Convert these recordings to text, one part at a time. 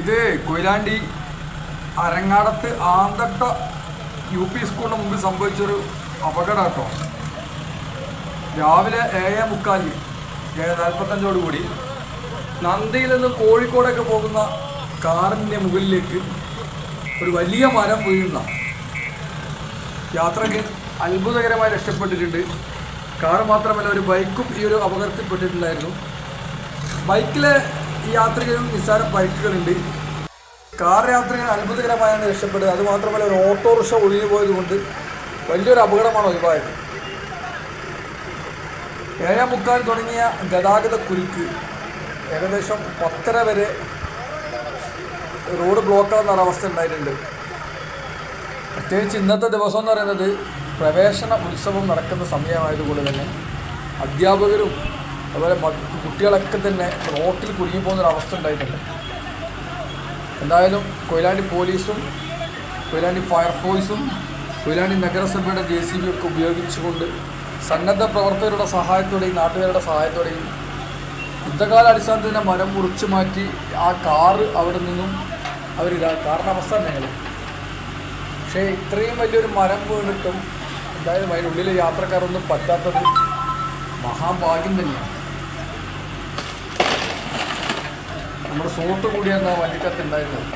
ഇത് Koyilandy Arangadath Anthatta U P സ്കൂളിന് മുമ്പിൽ സംഭവിച്ചൊരു അപകടം കേട്ടോ രാവിലെ ഏഴ് മുക്കാലിന് ഏഴ് നാൽപ്പത്തഞ്ചോടുകൂടി നന്ദിയിൽ നിന്ന് കോഴിക്കോടൊക്കെ പോകുന്ന കാറിന്റെ മുകളിലേക്ക് ഒരു വലിയ മരം വീഴുന്ന യാത്രയ്ക്ക് അത്ഭുതകരമായി രക്ഷപ്പെട്ടിട്ടുണ്ട്. കാർ മാത്രമല്ല ഒരു ബൈക്കും ഈ ഒരു അപകടത്തിൽപ്പെട്ടിട്ടുണ്ടായിരുന്നു ബൈക്കിലെ ഈ യാത്രയ്ക്കും നിസ്സാര ബൈക്കുകളുണ്ട്. കാർ യാത്രയിൽ അത്ഭുതകരമായാണ് രക്ഷപ്പെട്ടത് അതുമാത്രമല്ല ഒരു ഓട്ടോറിക്ഷ ഒഴിഞ്ഞു പോയത് കൊണ്ട് വലിയൊരു അപകടമാണ് ഒഴിവായത്. ഏഴാം മുക്കാൽ തുടങ്ങിയ ഗതാഗത കുരുക്ക് ഏകദേശം പത്തര വരെ റോഡ് ബ്ലോക്കാകുന്ന ഒരവസ്ഥ ഉണ്ടായിട്ടുണ്ട്. പ്രത്യേകിച്ച് ഇന്നത്തെ ദിവസം എന്ന് പറയുന്നത് പ്രവേശന ഉത്സവം നടക്കുന്ന സമയമായതുകൊണ്ട് തന്നെ അധ്യാപകരും അതുപോലെ കുട്ടികളൊക്കെ തന്നെ റോട്ടിൽ കുടുങ്ങി പോകുന്ന അവസ്ഥ ഉണ്ടായിട്ടുണ്ട്. എന്തായാലും കൊയിലാണ്ടി പോലീസും കൊയിലാണ്ടി ഫയർഫോഴ്സും കൊയിലാണ്ടി നഗരസഭയുടെ ജെ സി ബി ഒക്കെ ഉപയോഗിച്ചുകൊണ്ട് സന്നദ്ധ പ്രവർത്തകരുടെ സഹായത്തോടെയും നാട്ടുകാരുടെ സഹായത്തോടെയും യുദ്ധകാല അടിസ്ഥാനത്തിൽ തന്നെ മരം മുറിച്ച് മാറ്റി ആ കാറ് അവിടെ നിന്നും അവർ കാറിന്റെ അവസ്ഥ തന്നെയാണ് പക്ഷേ ഇത്രയും വലിയൊരു മരം വീണിട്ടും എന്തായാലും അതിനുള്ളിലെ യാത്രക്കാരൊന്നും പറ്റാത്തത് മഹാഭാഗ്യം തന്നെയാണ്. നമ്മുടെ സുഹൃത്ത് കൂടിയാണ് ആ വണ്ടിക്കത്ത് ഉണ്ടായിരുന്നത്?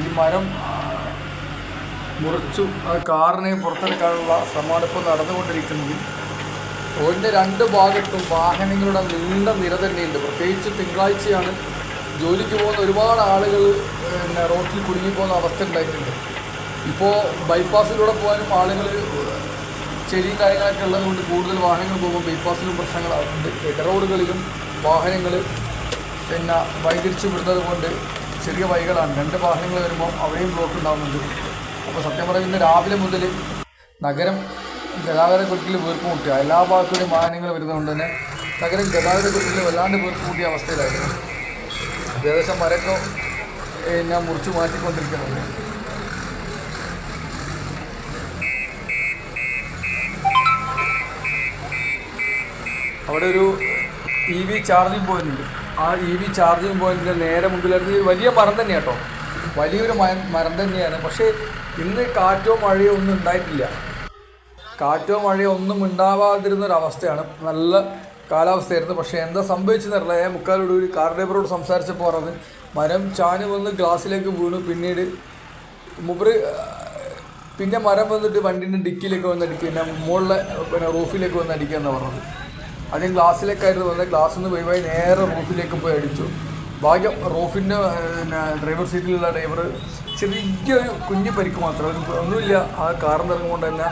ഈ മരം മുറിച്ചു ആ കാറിനെ പുറത്തെടുക്കാനുള്ള ശ്രമമാണ് ഇപ്പോൾ നടന്നുകൊണ്ടിരിക്കുന്നത്. റോഡിന്റെ രണ്ട് ഭാഗത്തും വാഹനങ്ങളുടെ നീണ്ട നിര തന്നെയുണ്ട്. പ്രത്യേകിച്ച് തിങ്കളാഴ്ചയാണ് ജോലിക്ക് പോകുന്ന ഒരുപാട് ആളുകൾ പിന്നെ റോട്ടിൽ കുടുങ്ങിപ്പോകുന്ന അവസ്ഥ ഉണ്ടായിട്ടുണ്ട്. ഇപ്പോൾ ബൈപ്പാസിലൂടെ പോകാനും ആളുകൾ ചെടിയും കാര്യങ്ങളൊക്കെ ഉള്ളതുകൊണ്ട് കൂടുതൽ വാഹനങ്ങൾ പോകുമ്പോൾ ബൈപ്പാസിലും പ്രശ്നങ്ങളാകുന്നുണ്ട് ഇടറോഡുകളിലും വാഹനങ്ങൾ പിന്നെ വൈതിരിച്ച് വിടുന്നത് കൊണ്ട് ചെറിയ വൈകളാണ് രണ്ട് വാഹനങ്ങൾ വരുമ്പോൾ അവിടെയും ബ്ലോക്ക് ഉണ്ടാകുന്നുണ്ട് അപ്പോൾ സത്യം പറഞ്ഞാൽ രാവിലെ മുതൽ നഗരം ഗതാഗത കുരുക്കിൽ വീർപ്പ് മുട്ടുക എല്ലാ ഭാഗത്തുനിന്നും വാഹനങ്ങൾ വരുന്നതുകൊണ്ട് തന്നെ നഗരം ഗതാഗത കുരുക്കിൽ വല്ലാണ്ട് വീർപ്പ് മുട്ടിയ അവസ്ഥയിലായിരുന്നു. ഏകദേശം മരക്കോ ഞാൻ മുറിച്ച് മാറ്റിക്കൊണ്ടിരിക്കുന്നുണ്ട്. അവിടെ ഒരു ഇ വി ചാർജിങ് പോയിന്റ് ഉണ്ട്. ആ ഇ വി ചാർജിങ് പോയിന്റിന്റെ നേരെ മുമ്പിലായിരുന്നു വലിയ മരം തന്നെയാണ് കേട്ടോ വലിയൊരു മരം തന്നെയാണ്. പക്ഷേ ഇന്ന് കാറ്റോ മഴയോ ഒന്നും ഉണ്ടായിട്ടില്ല. കാറ്റോ മഴയോ ഒന്നും ഉണ്ടാവാതിരുന്ന ഒരു അവസ്ഥയാണ് നല്ല കാലാവസ്ഥയായിരുന്നു. പക്ഷേ എന്താ സംഭവിച്ചെന്നറിയില്ല ഞാൻ മുക്കാലോട് ഒരു കാർ ഡ്രൈവറോട് സംസാരിച്ചപ്പോൾ പറഞ്ഞത് മരം ചാഞ്ഞ് വന്ന് ഗ്ലാസ്സിലേക്ക് വീണു. പിന്നീട് മുമ്പറ് പിന്നെ മരം വന്നിട്ട് വണ്ടിന്റെ ഡിക്കിയിലേക്ക് വന്ന് അടിക്കുക പിന്നെ മുകളിലെ പിന്നെ റൂഫിലേക്ക് വന്ന് അടിക്കുക എന്നാണ് പറഞ്ഞത്. ആദ്യം ഗ്ലാസ്സിലേക്കായിരുന്നു വന്നത്. ഗ്ലാസ്സിൽ നിന്ന് പോയി നേരെ റൂഫിലേക്ക് പോയി അടിച്ചു. ഭാഗ്യം റൂഫിന്റെ ഡ്രൈവർ സീറ്റിലുള്ള ഡ്രൈവർ ചെറിയൊരു കുഞ്ഞു പരിക്ക് മാത്രം. ഒരു ഒന്നുമില്ല. ആ കാറിൽ ഇറങ്ങുമ്പോൾ തന്നെ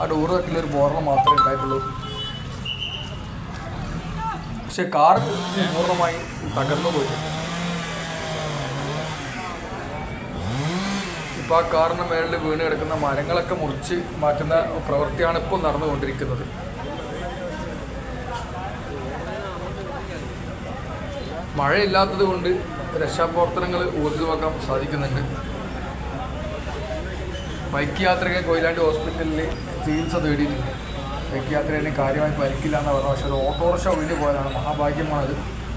ആ ഡോറ് തട്ടിലൊരു ബോർണം മാത്രമേ ഉണ്ടായിട്ടുള്ളൂ. പക്ഷെ കാർ പൂർണമായി തകർന്നു പോയി. ഇപ്പോൾ ആ കാറിന് മേളിൽ വീണ് കിടക്കുന്ന മരങ്ങളൊക്കെ മുറിച്ച് മാറ്റുന്ന പ്രവൃത്തിയാണ് ഇപ്പോൾ നടന്നുകൊണ്ടിരിക്കുന്നത്. മഴയില്ലാത്തത് കൊണ്ട് രക്ഷാപ്രവർത്തനങ്ങൾ ഊർജിതമാക്കാൻ സാധിക്കുന്നുണ്ട്. ബൈക്ക് യാത്രയ്ക്ക് കൊയിലാണ്ടി ഹോസ്പിറ്റലിൽ ചികിത്സ തേടിയിട്ടുണ്ട് ബൈക്ക് യാത്രികന് കാര്യമായി പരിക്കില്ല എന്ന് പറഞ്ഞു പക്ഷേ ഒരു ഓട്ടോറിക്ഷ ഒഴിഞ്ഞു പോയതാണ്. മഹാഭാഗ്യമാണത്.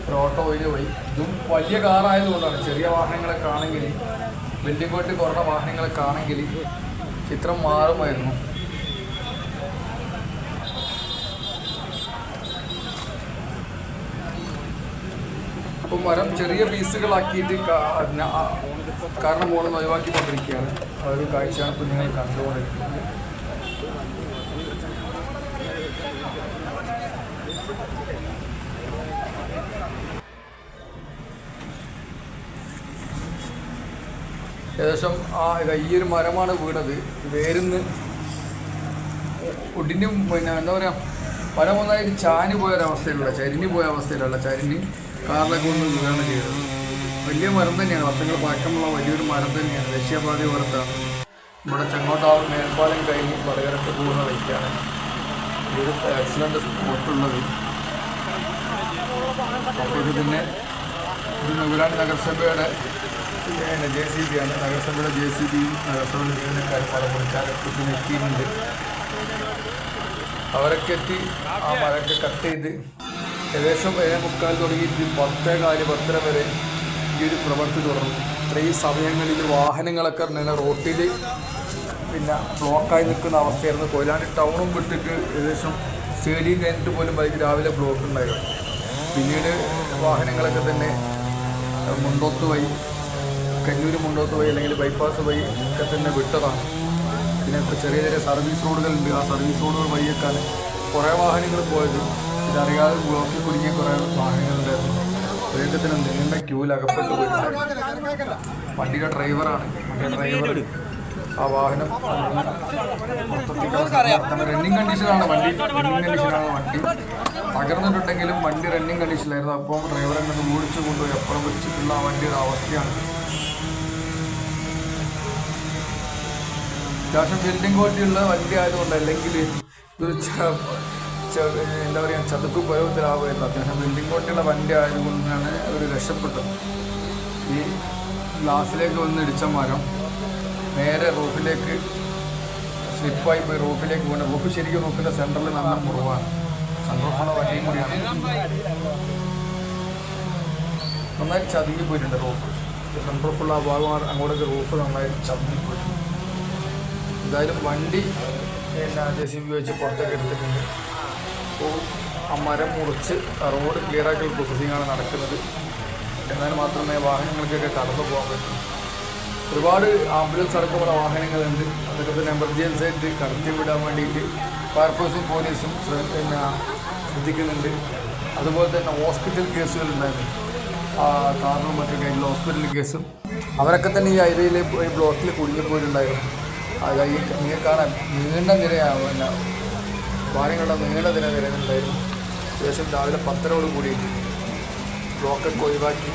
ഒരു ഓട്ടോ ഒഴിഞ്ഞു പോയി. ഇതും വലിയ കാറായതുകൊണ്ടാണ് ചെറിയ വാഹനങ്ങളൊക്കെ ആണെങ്കിൽ ബിൽഡിംഗ് കോട്ടി കുറഞ്ഞ വാഹനങ്ങളൊക്കെ ആണെങ്കിൽ ചിത്രം മാറുമായിരുന്നു. മരം ചെറിയ പീസുകളാക്കിയിട്ട് കാരണം മുകളിൽ നിന്ന് ഒഴിവാക്കിക്കൊണ്ടിരിക്കുകയാണ്. ആ ഒരു കാഴ്ചയാണ് കുഞ്ഞുങ്ങൾ കണ്ടുകൊണ്ടിരിക്കുന്നത്. ഏകദേശം ആ ഈയൊരു മരമാണ് വീണത്. വേരുന്ന് ഒടിഞ്ഞും പിന്നെ എന്താ പറയുക മരം ഒന്നായിട്ട് ചാഞ്ഞു പോയൊരവസ്ഥയിലുള്ള ചരിഞ്ഞു പോയ അവസ്ഥയിലുള്ള ചരിഞ്ഞ് കാറിലൊക്കെ ഒന്ന് വീഴാണ് ചെയ്തത്. വലിയ മരം തന്നെയാണ്. വർഷങ്ങൾ പഴക്കമുള്ള വലിയൊരു മരം തന്നെയാണ്. ദേശീയപാതി ഓരത്താണ് നമ്മുടെ ചെങ്ങോട്ടാവ് മേൽപ്പാലം കഴിഞ്ഞ് വടകരക്ക് പോകുന്ന വഴിക്കാണ് ഒരു ആക്സിഡന്റ് സ്പോട്ടുള്ളത്. അപ്പോൾ ഇത് പിന്നെ ഇത് നഗരാണി നഗരസഭയുടെ ജെ സി ബി ആണ് നഗരസഭയുടെ ജെ സി ബിയും നഗരസഭയുടെ ജീവനക്കാർ പല പുള്ളിക്കാരൊക്കെ ഇതിന് എത്തിയിട്ടുണ്ട്. അവരൊക്കെ എത്തി ആ മരമൊക്കെ കട്ട് ചെയ്ത് ഏകദേശം ഏഴ് മുക്കാൽ തുടങ്ങിയിട്ട് പത്തേ കാൽ പത്തര വരെ ഈ ഒരു പ്രവൃത്തി തുടർന്നു. ഇത്രയും സമയങ്ങളിൽ വാഹനങ്ങളൊക്കെ ഇങ്ങനെ റോട്ടിൽ പിന്നെ ബ്ലോക്കായി നിൽക്കുന്ന അവസ്ഥയായിരുന്നു. കൊയിലാണ്ടി ടൗണും വിട്ടിട്ട് ഏകദേശം സ്റ്റേഡിയം കഴിഞ്ഞിട്ട് പോലും ബൈക്ക് രാവിലെ ബ്ലോക്ക് ഉണ്ടായിരുന്നു. പിന്നീട് വാഹനങ്ങളൊക്കെ തന്നെ മുണ്ടോത്ത് വഴി കല്ലൂർ മുണ്ടോത്ത് വഴി അല്ലെങ്കിൽ ബൈപ്പാസ് വഴി ഒക്കെ തന്നെ വിട്ടതാണ്. പിന്നെ ചെറിയ ചെറിയ സർവീസ് റോഡുകളുണ്ട് ആ സർവീസ് റോഡുകൾ വഴിയൊക്കെയാണ് കുറേ വാഹനങ്ങൾ പോയത്. ഇതറിയാതെ ബ്ലോക്കിൽ കുടുങ്ങിയ കുറേ വാഹനങ്ങളുണ്ടായിരുന്നു തന്നെ നീണ്ട ക്യൂവിൽ അകപ്പെട്ടു വണ്ടിയുടെ ഡ്രൈവറാണ്. ഡ്രൈവർ ആ വാഹനം റണ്ണിങ് കണ്ടീഷനാണ് വണ്ടി. റണ്ണിങ് കണ്ടീഷനാണ് വണ്ടി. തകർന്നിട്ടുണ്ടെങ്കിലും വണ്ടി റണ്ണിങ് കണ്ടീഷനിലായിരുന്നു അപ്പോൾ ഡ്രൈവർ എന്നത് ഓടിച്ചു കൊണ്ടുപോയി. അപ്പുറം വെച്ചിട്ടുള്ള ആ വണ്ടിയുടെ അവസ്ഥയാണ്. അത്യാവശ്യം ബിൽഡിംഗ് ക്വാളിറ്റിയുള്ള വണ്ടി ആയതുകൊണ്ട് അല്ലെങ്കിൽ ഇതൊരു എന്താ പറയുക ചതുപ്പ് പരുവത്തിലാവുമായിരുന്നു അത്യാവശ്യം ബിൽഡിംഗ് കൊണ്ടുള്ള വണ്ടി ആയതുകൊണ്ടാണ് അവർ രക്ഷപ്പെട്ടത്. ഈ ഗ്ലാസ്സിലേക്ക് വന്ന് ഇടിച്ച മരം നേരെ റൂഫിലേക്ക് സ്ലിപ്പായി പോയി റൂഫിലേക്ക് പോകുന്ന റൂഫ് ശരിക്കും റൂഫിന്റെ സെന്ററിൽ നല്ല മുറിവാണ്. സന്തോഷമുള്ള വണ്ടിയും കൂടിയാണ്. നന്നായി ചതുങ്ങി പോയിട്ടുണ്ട് റൂഫ് സൺറൂഫുള്ള ആ ഭാഗം അങ്ങോട്ടേക്ക് റൂഫ് നന്നായി ചതുങ്ങി പോയിട്ടുണ്ട്. എന്തായാലും വണ്ടി പിന്നെ ജെ സി ബി വെച്ച് പുറത്തേക്ക് എടുത്തിട്ടുണ്ട്. അപ്പോൾ ആ മരം മുറിച്ച് റോഡ് ക്ലിയർ പ്രോസസ്സിങ്ങാണ് നടക്കുന്നത്. എന്നാൽ മാത്രമേ വാഹനങ്ങൾക്കൊക്കെ കടന്നു പോകാൻ പറ്റൂ. ഒരുപാട് ആംബുലൻസ് അടക്കമുള്ള വാഹനങ്ങളുണ്ട്. അതൊക്കെ തന്നെ എമർജൻസി ആയിട്ട് കടത്തി വിടാൻ വേണ്ടിയിട്ട് ഫയർഫോഴ്സും പോലീസും പിന്നെ ശ്രദ്ധിക്കുന്നുണ്ട്. അതുപോലെ തന്നെ ഹോസ്പിറ്റൽ കേസുകൾ ഉണ്ടായിരുന്നു. ആ കാറിനും മറ്റൊക്കെ ആയിട്ടുള്ള ഹോസ്പിറ്റൽ കേസും അവരൊക്കെ തന്നെ ഈ ഹൈവേയിലെ ഈ ബ്ലോക്കിൽ കുടുങ്ങിപ്പോയിട്ടുണ്ടായിരുന്നു. അത് ഈ കാണാൻ നീണ്ട നിരയാണ് വാഹനങ്ങളുടെ നീണ്ട നിര ശേഷം രാവിലെ പത്തരോട് കൂടി ബ്ലോക്കൊക്കെ ഒഴിവാക്കി.